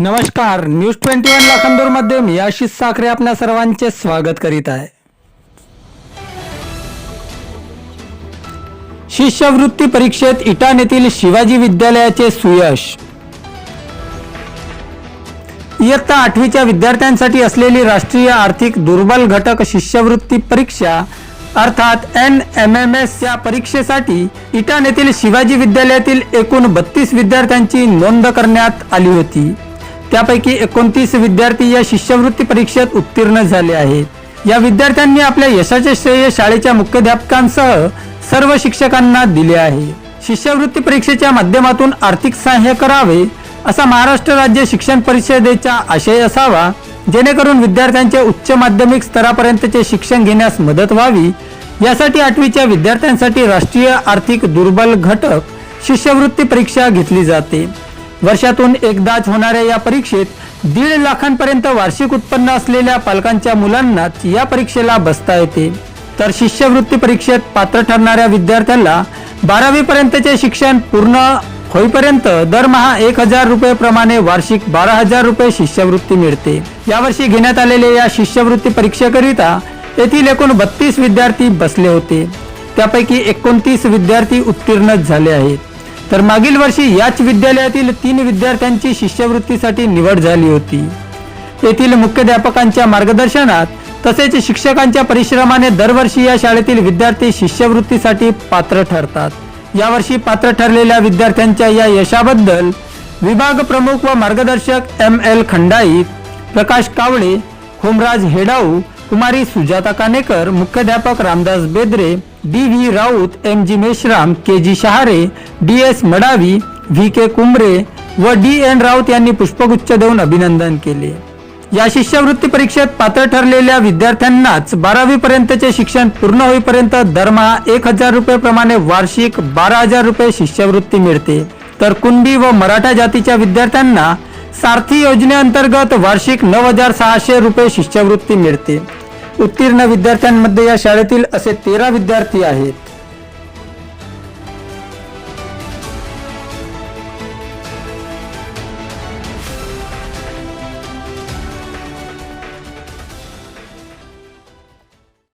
नमस्कार news twenty one लाखांदूरमध्ये मी आशिष साखरे आपल्या सर्वांचे स्वागत करीत आहे. शिष्यवृत्ती परीक्षेत इटान येथील शिवाजी विद्यालयाचे सुयश. इयत्ता आठवीच्या विद्यार्थ्यांसाठी असलेली राष्ट्रीय आर्थिक दुर्बल घटक शिष्यवृत्ती परीक्षा अर्थात एन एम एम एस या परीक्षेसाठी इटान येथील शिवाजी विद्यालयातील एकूण बत्तीस विद्यार्थ्यांची नोंद करण्यात आली होती. त्यापैकी एकोणतीस विद्यार्थी या शिष्यवृत्ती परीक्षेत उत्तीर्ण झाले आहेत. या विद्यार्थ्यांनी आपल्या यशाचे श्रेय शाळेच्या मुख्याध्यापकांसह सर्व शिक्षकांना दिले आहे. शिष्यवृत्ती परीक्षेच्या माध्यमातून आर्थिक सहाय्य करावे असा महाराष्ट्र राज्य शिक्षण परिषदेचा आशय असावा जेणेकरून विद्यार्थ्यांचे उच्च माध्यमिक स्तरापर्यंतचे शिक्षण घेण्यास मदत व्हावी. यासाठी आठवीच्या विद्यार्थ्यांसाठी राष्ट्रीय आर्थिक दुर्बल घटक शिष्यवृत्ती परीक्षा घेतली जाते. वर्षातून एकदाच होणाऱ्या या परीक्षेत दीड लाखांपर्यंत वार्षिक उत्पन्न असलेल्या पालकांच्या मुलांनाच या परीक्षेला बसता येते. तर शिष्यवृत्ती परीक्षेत पात्र ठरणाऱ्या विद्यार्थ्याला बारावी पर्यंतचे शिक्षण पूर्ण होईपर्यंत दरमहा एक हजार रुपये प्रमाणे वार्षिक बारा हजार रुपये शिष्यवृत्ती मिळते. यावर्षी घेण्यात आलेल्या या शिष्यवृत्ती परीक्षेकरिता येथील एकूण बत्तीस विद्यार्थी बसले होते. त्यापैकी एकोणतीस विद्यार्थी उत्तीर्ण झाले आहेत. तर मागील वर्षी याच विद्यालयातील तीन विद्यार्थ्यांची शिष्यवृत्तीसाठी निवड झाली होती. येथील मुख्याध्यापकांच्या मार्गदर्शनात तसेच शिक्षकांच्या परिश्रमाने दरवर्षी या शाळेतील विद्यार्थी शिष्यवृत्तीसाठी पात्र ठरतात. यावर्षी पात्र ठरलेल्या विद्यार्थ्यांच्या या यशाबद्दल विभाग प्रमुख व मार्गदर्शक एम एल खंडाईत प्रकाश कावळे होमराज हेडाऊ कुमारी सुजाता कानेकर मुख्याध्यापक Ramdas Bedre D V Raut M G Meshram K G Shahare D S Madavi V K Kumbare व डी एन राऊत यांनी पुष्पगुच्छ देऊन अभिनंदन केले. या शिष्यवृत्ती परीक्षेत पात्र ठरलेल्या विद्यार्थ्यांनाच बारावी पर्यंतचे शिक्षण पूर्ण होईपर्यंत दरमहा एक हजार रुपये प्रमाणे वार्षिक बारा हजार रुपये शिष्यवृत्ती मिळते. तर कुणबी व मराठा जातीच्या विद्यार्थ्यांना सारथी योजनेअंतर्गत वार्षिक नऊ हजार सहाशे रुपये शिष्यवृत्ती मिळते. उत्तीर्ण विद्यार्थ्यांमध्ये या शाळेतील असे तेरा विद्यार्थी आहेत.